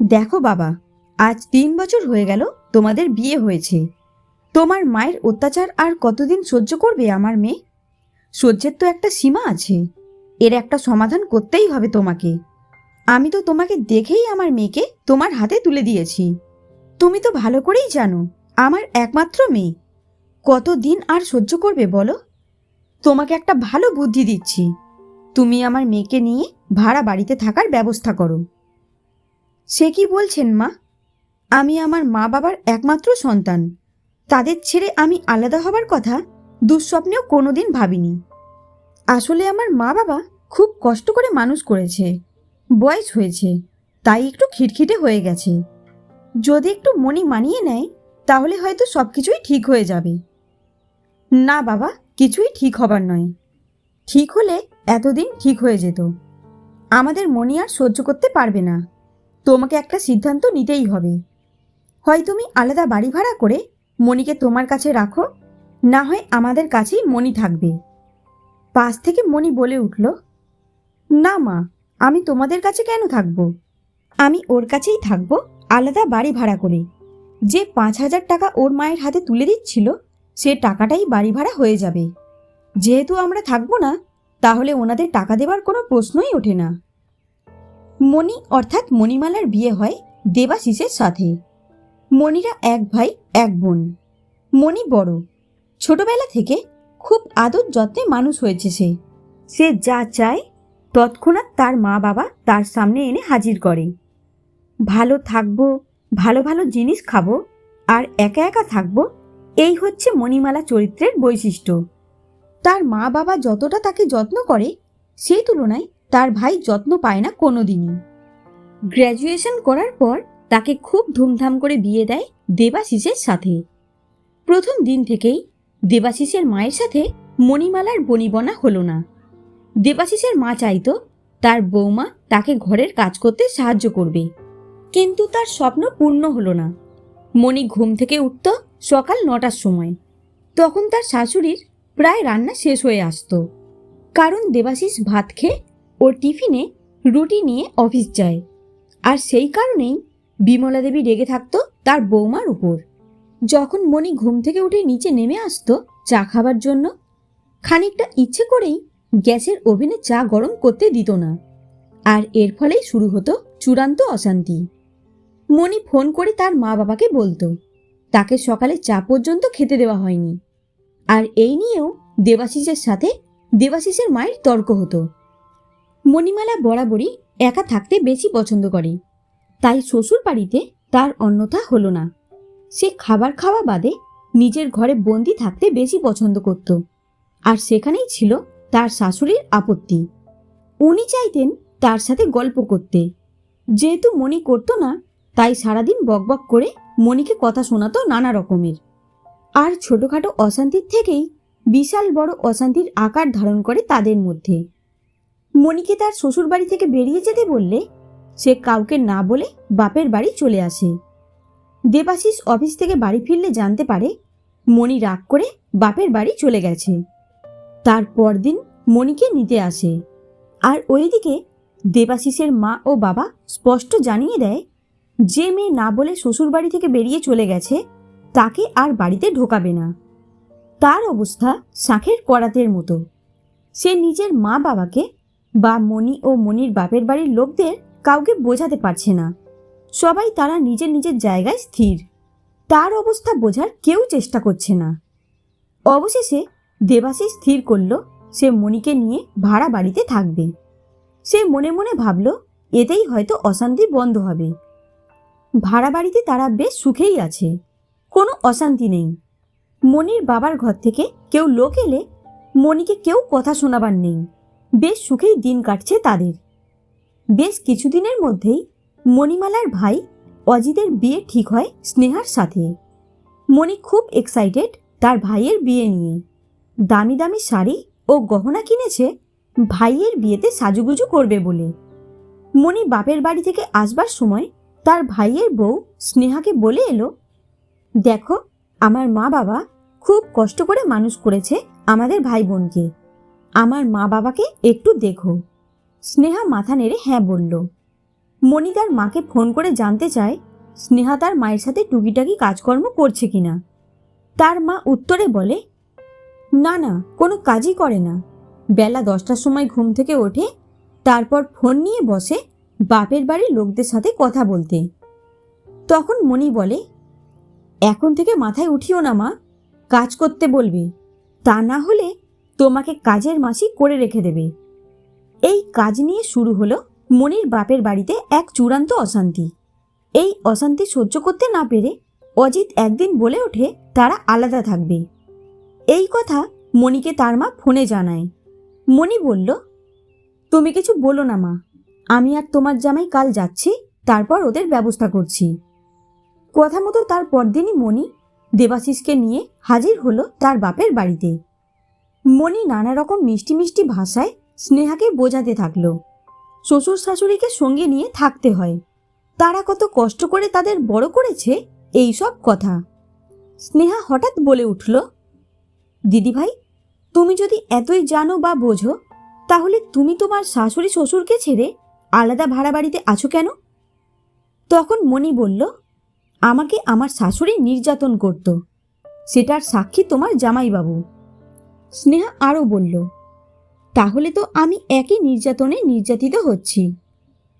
দেখো বাবা, আজ তিন বছর হয়ে গেল তোমাদের বিয়ে হয়েছে। তোমার মায়ের অত্যাচার আর কতদিন সহ্য করবে আমার মেয়ে? সহ্যের তো একটা সীমা আছে, এর একটা সমাধান করতেই হবে তোমাকে। আমি তো তোমাকে দেখেই আমার মেয়েকে তোমার হাতে তুলে দিয়েছি। তুমি তো ভালো করেই জানো, আমার একমাত্র মেয়ে। কতদিন আর সহ্য করবে বলো? তোমাকে একটা ভালো বুদ্ধি দিচ্ছি। তুমি আমার মেয়েকে নিয়ে ভাড়া বাড়িতে থাকার ব্যবস্থা করো। সে কি বলছেন মা? আমি আমার মা বাবার একমাত্র সন্তান। তাদের ছেড়ে আমি আলাদা হবার কথা দুঃস্বপ্নেও কোনোদিন ভাবিনি। আসলে আমার মা বাবা খুব কষ্ট করে মানুষ করেছে, বয়স হয়েছে, তাই একটু খিটখিটে হয়ে গেছে। যদি একটু মনি মানিয়ে নেয়, তাহলে হয়তো সব কিছুই ঠিক হয়ে যাবে। না বাবা, কিছুই ঠিক হবার নয়। ঠিক হলে এতদিন ঠিক হয়ে যেত। আমাদের মনি আর সহ্য করতে পারবে না। তোমাকে একটা সিদ্ধান্ত নিতেই হবে। হয় তুমি আলাদা বাড়ি ভাড়া করে মণিকে তোমার কাছে রাখো, না হয় আমাদের কাছেই মণি থাকবে। পাশ থেকে মণি বলে উঠল, না মা, আমি তোমাদের কাছে কেন থাকব? আমি ওর কাছেই থাকব আলাদা বাড়ি ভাড়া করে। যে পাঁচ হাজার টাকা ওর মায়ের হাতে তুলে দিচ্ছিল, সে টাকাটাই বাড়ি ভাড়া হয়ে যাবে। যেহেতু আমরা থাকব না, তাহলে ওনাদের টাকা দেবার কোনো প্রশ্নই ওঠে না। মণি অর্থাৎ মণিমালার বিয়ে হয় দেবাশিসের সাথে। মণিরা এক ভাই, এক বোন। মণি বড়। ছোটবেলা থেকে খুব আদর যত্নে মানুষ হয়েছে সে। সে যা চায় তৎক্ষণাৎ তার মা বাবা তার সামনে এনে হাজির করে। ভালো থাকব, ভালো ভালো জিনিস খাব, আর একা একা থাকব, এই হচ্ছে মণিমালা চরিত্রের বৈশিষ্ট্য। তার মা বাবা যতটা তাকে যত্ন করে, সেই তুলনায় তার ভাই যত্ন পায় না কোনোদিনই। গ্র্যাজুয়েশন করার পর তাকে খুব ধুমধাম করে বিয়ে দেয় দেবাশিসের সাথে। প্রথম দিন থেকেই দেবাশিসের মায়ের সাথে মণিমালার বনিবনা হলো না। দেবাশিসের মা চাইতো তার বৌমা তাকে ঘরের কাজ করতে সাহায্য করবে। কিন্তু তার স্বপ্ন পূর্ণ হলো না। মণি ঘুম থেকে উঠত সকাল নটার সময়। তখন তার শাশুড়ির প্রায় রান্না শেষ হয়ে আসতো। কারণ দেবাশিস ভাত খেয়ে ওর টিফিনে রুটি নিয়ে অফিস যায়। আর সেই কারণেই বিমলা দেবী রেগে থাকতো তার বৌমার উপর। যখন মণি ঘুম থেকে উঠে নিচে নেমে আসতো চা খাবার জন্য, খানিকটা ইচ্ছে করেই গ্যাসের ওভেনে চা গরম করতে দিত না। আর এর ফলেই শুরু হতো চূড়ান্ত অশান্তি। মণি ফোন করে তার মা বাবাকে বলতো, তাকে সকালে চা পর্যন্ত খেতে দেওয়া হয়নি। আর এই নিয়েও দেবাশিসের সাথে দেবাশিসের মায়ের তর্ক হতো। মণিমালা বরাবরই একা থাকতে বেশি পছন্দ করে। তাই শ্বশুর বাড়িতে তার অন্যথা হলো না। সে খাবার খাওয়া বাদে নিজের ঘরে বন্দি থাকতে বেশি পছন্দ করত। আর সেখানেই ছিল তার শাশুড়ির আপত্তি। উনি চাইতেন তার সাথে গল্প করতে। যেহেতু মণি করতো না, তাই সারাদিন বকবক করে মণিকে কথা শোনাতো নানা রকমের। আর ছোটখাটো অশান্তির থেকেই বিশাল বড় অশান্তির আকার ধারণ করে তাদের মধ্যে। মণিকে তার শ্বশুর বাড়ি থেকে বেরিয়ে যেতে বললে, সে কাউকে না বলে বাপের বাড়ি চলে আসে। দেবাশিস অফিস থেকে বাড়ি ফিরলে জানতে পারে, মণি রাগ করে বাপের বাড়ি চলে গেছে। তার পরদিন মণিকে নিতে আসে। আর ওইদিকে দেবাশিসের মা ও বাবা স্পষ্ট জানিয়ে দেয়, যে মেয়ে না বলে শ্বশুর বাড়ি থেকে বেরিয়ে চলে গেছে, তাকে আর বাড়িতে ঢোকাবে না। তার অবস্থা শাঁখের করাতের মতো। সে নিজের মা বাবাকে বা মণি ও মণির বাপের বাড়ির লোকদের কাউকে বোঝাতে পারছে না। সবাই তারা নিজের নিজের জায়গায় স্থির। তার অবস্থা বোঝার কেউ চেষ্টা করছে না। অবশেষে দেবাশিস স্থির করল, সে মণিকে নিয়ে ভাড়া বাড়িতে থাকবে। সে মনে মনে ভাবল, এতেই হয়তো অশান্তি বন্ধ হবে। ভাড়া বাড়িতে তারা বেশ সুখেই আছে, কোনো অশান্তি নেই। মনির বাবার ঘর থেকে কেউ লোক এলে মণিকে কেউ কথা শোনাবার নেই। বেশ সুখেই দিন কাটছে তাদের। বেশ কিছুদিনের মধ্যেই মণিমালার ভাই অজিতের বিয়ে ঠিক হয় স্নেহার সাথে। মণি খুব এক্সাইটেড তার ভাইয়ের বিয়ে নিয়ে। দামি দামি শাড়ি ও গহনা কিনেছে ভাইয়ের বিয়েতে সাজুগুজু করবে বলে। মণি বাপের বাড়ি থেকে আসবার সময় তার ভাইয়ের বউ স্নেহাকে বলে এলো, দেখো, আমার মা বাবা খুব কষ্ট করে মানুষ করেছে আমাদের ভাই বোনকে আমার মা বাবাকে একটু দেখো। স্নেহা মাথা নেড়ে হ্যাঁ বলল। মণি তার মাকে ফোন করে জানতে চায়, স্নেহা তার মায়ের সাথে টুকিটাকি কাজকর্ম করছে কিনা। তার মা উত্তরে বলে, না না, কোনো কাজই করে না। বেলা দশটার সময় ঘুম থেকে ওঠে, তারপর ফোন নিয়ে বসে বাপের বাড়ির লোকদের সাথে কথা বলতে। তখন মণি বলে, এখন থেকে মাথায় উঠিও না মা, কাজ করতে বলবে। তা না হলে তোমাকে কাজের মাসি করে রেখে দেবে। এই কাজ নিয়ে শুরু হলো মনির বাপের বাড়িতে এক চূড়ান্ত অশান্তি। এই অশান্তি সহ্য করতে না পেরে অজিত একদিন বলে ওঠে তারা আলাদা থাকবে। এই কথা মণিকে তার মা ফোনে জানায়। মণি বলল, তুমি কিছু বলো না মা, আমি আর তোমার জামাই কাল যাচ্ছি, তারপর ওদের ব্যবস্থা করছি। কথা মতো তার পরদিনই মণি দেবাশিসকে নিয়ে হাজির হলো তার বাপের বাড়িতে। মণি নানা রকম মিষ্টি মিষ্টি ভাষায় স্নেহাকে বোঝাতে থাকল। শ্বশুর শাশুড়িকে সঙ্গে নিয়ে থাকতে হয়। তারা কত কষ্ট করে তাদের বড় করেছে এই সব কথা। স্নেহা হঠাৎ বলে উঠল, দিদিভাই, তুমি যদি এতই জানো বা বোঝো, তাহলে তুমি তোমার শাশুড়ি শ্বশুরকে ছেড়ে আলাদা ভাড়া বাড়িতে আছো কেন? তখন মণি বলল, আমাকে আমার শাশুড়ি নির্যাতন করত। সেটার সাক্ষী তোমার জামাইবাবু। স্নেহা আরও বলল, তাহলে তো আমি একই নির্যাতনে নির্যাতিত হচ্ছি।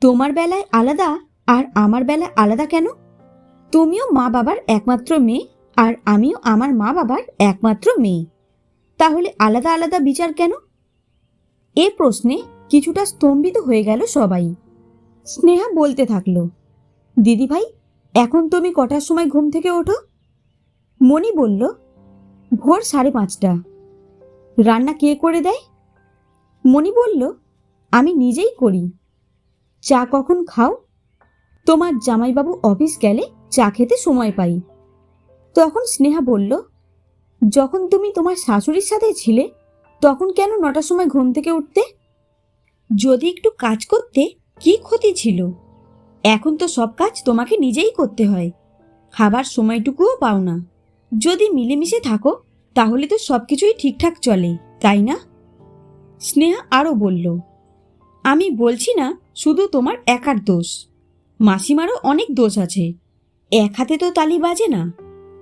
তোমার বেলায় আলাদা আর আমার বেলায় আলাদা কেন? তুমিও মা বাবার একমাত্র মেয়ে আর আমিও আমার মা বাবার একমাত্র মেয়ে। তাহলে আলাদা আলাদা বিচার কেন? এ প্রশ্নে কিছুটা স্তম্ভিত হয়ে গেল সবাই। স্নেহা বলতে থাকল দিদিভাই এখন তুমি কটার সময় ঘুম থেকে ওঠো? মণি বলল, ভোর সাড়ে পাঁচটা। রান্না কে করে দেয়? মণি বলল, আমি নিজেই করি। চা কখন খাও? তোমার জামাইবাবু অফিস গেলে চা খেতে সময় পাই। তখন স্নেহা বলল, যখন তুমি তোমার শাশুড়ির সাথে ছিলে, তখন কেন নটার সময় ঘুম থেকে উঠতে? যদি একটু কাজ করতে, কি ক্ষতি ছিল? এখন তো সব কাজ তোমাকে নিজেই করতে হয়। খাবার সময়টুকুও পাও না। যদি মিলেমিশে থাকো তাহলে তো সব কিছুই ঠিকঠাক চলে, তাই না? স্নেহা আরও বলল, আমি বলছি না শুধু তোমার একার দোষ। মাসিমারও অনেক দোষ আছে। এক হাতে তো তালি বাজে না।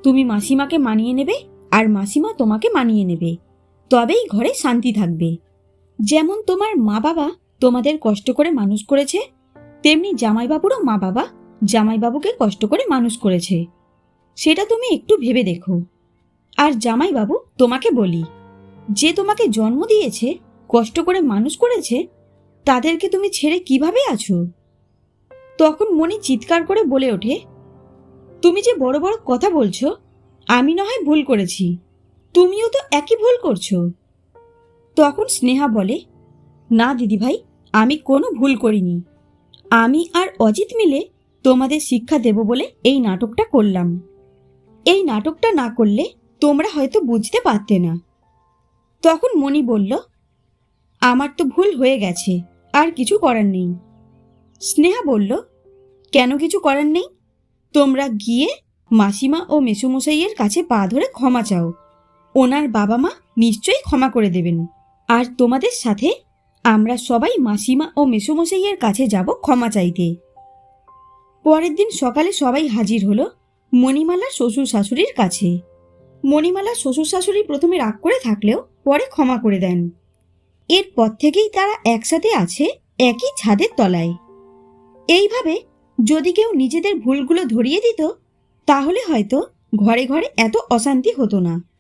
তুমি মাসিমাকে মানিয়ে নেবে আর মাসিমা তোমাকে মানিয়ে নেবে। তবেই ঘরে শান্তি থাকবে। যেমন তোমার মা বাবা তোমাদের কষ্ট করে মানুষ করেছে, তেমনি জামাইবাবুরও মা বাবা জামাইবাবুকে কষ্ট করে মানুষ করেছে। সেটা তুমি একটু ভেবে দেখো। আর জামাইবাবু, তোমাকে বলি, যে তোমাকে জন্ম দিয়েছে, কষ্ট করে মানুষ করেছে, তাদেরকে তুমি ছেড়ে কীভাবে আছো? তখন মনি চিৎকার করে বলে ওঠে, তুমি যে বড় বড় কথা বলছো, আমি না হয় ভুল করেছি, তুমিও তো একই ভুল করছ। তখন স্নেহা বলে, না দিদিভাই, আমি কোনো ভুল করিনি, আমি আর অজিত মিলে তোমাদের শিক্ষা দেব বলে এই নাটকটা করলাম। এই নাটকটা না করলে তোমরা হয়তো বুঝতে পারতে না। তখন মণি বলল, আমার তো ভুল হয়ে গেছে, আর কিছু করার নেই। স্নেহা বলল, কেন কিছু করার নেই? তোমরা গিয়ে মাসিমা ও মেসুমশাইয়ের কাছে পা ধরে ক্ষমা চাও। ওনার বাবা মা নিশ্চয়ই ক্ষমা করে দেবেন। আর তোমাদের সাথে আমরা সবাই মাসিমা ও মেসুমশাইয়ের কাছে যাব ক্ষমা চাইতে। পরের দিন সকালে সবাই হাজির হলো মণিমালা শ্বশুর শাশুড়ির কাছে। মণিমালা শ্বশুর শাশুড়ি প্রথমে রাগ করে থাকলেও পরে ক্ষমা করে দেন। এরপর থেকেই তারা একসাথে আছে একই ছাদের তলায়। এইভাবে যদি কেউ নিজেদের ভুলগুলো ধরিয়ে দিত, তাহলে হয়তো ঘরে ঘরে এত অশান্তি হতো না।